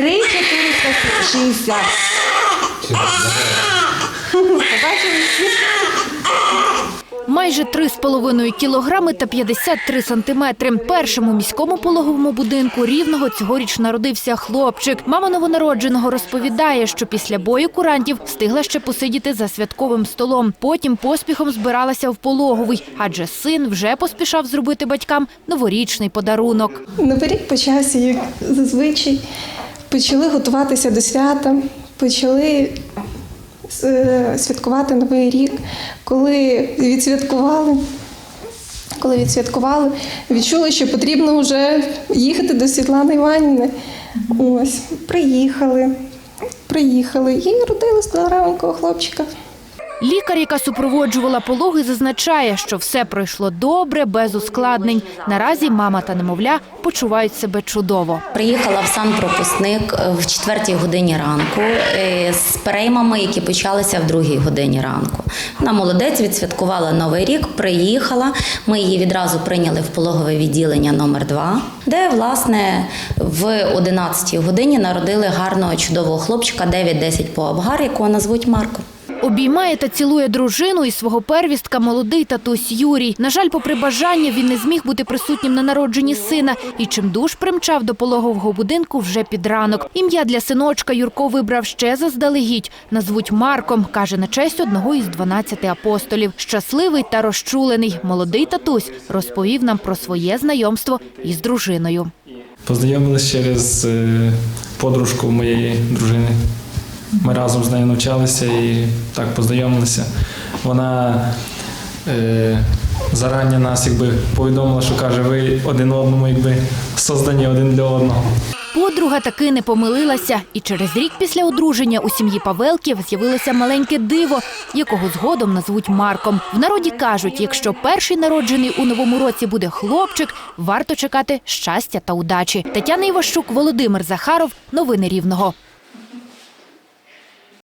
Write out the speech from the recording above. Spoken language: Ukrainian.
3460. Побачили всі? Майже 3,5 кілограми та 53 сантиметри. Першому міському пологовому будинку рівного цьогоріч народився хлопчик. Мама новонародженого розповідає, що після бою курантів встигла ще посидіти за святковим столом. Потім поспіхом збиралася в пологовий, адже син вже поспішав зробити батькам новорічний подарунок. Новий рік почався, як зазвичай. Почали готуватися до свята, почали е, святкувати Новий рік. Коли відсвяткували, коли відсвяткували, відчули, що потрібно вже їхати до Світлани Іванівни. Ось, приїхали, приїхали і родили здоровенького хлопчика. Лікар, яка супроводжувала пологи, зазначає, що все пройшло добре, без ускладнень. Наразі мама та немовля почувають себе чудово. Приїхала в санпропускник е, в четвертій годині ранку е, з переймами, які почалися в другій годині ранку. Вона молодець, відсвяткувала новий рік, приїхала. Ми її відразу прийняли в пологове відділення номер 2 де власне в 11 годині народили гарного чудового хлопчика 9-10 по Абгар, якого назвуть Марко. Обіймає та цілує дружину і свого первістка молодий татусь Юрій. На жаль, попри бажання, він не зміг бути присутнім на народженні сина і чимдуж примчав до пологового будинку вже під ранок. Ім'я для синочка Юрко вибрав ще заздалегідь. Назвуть Марком, каже на честь одного із 12 апостолів. Щасливий та розчулений молодий татусь розповів нам про своє знайомство із дружиною. Познайомились через е, подружку моєї дружини. Ми разом з нею навчалися і так познайомилися. Вона е, зарані нас якби повідомила, що каже, ви один одному якби создані один для одного. Подруга таки не помилилася, і через рік після одруження у сім'ї Павелків з'явилося маленьке диво, якого згодом назвуть Марком. В народі кажуть, якщо перший народжений у новому році буде хлопчик, варто чекати щастя та удачі. Тетяна Іващук, Володимир Захаров. Новини Рівного.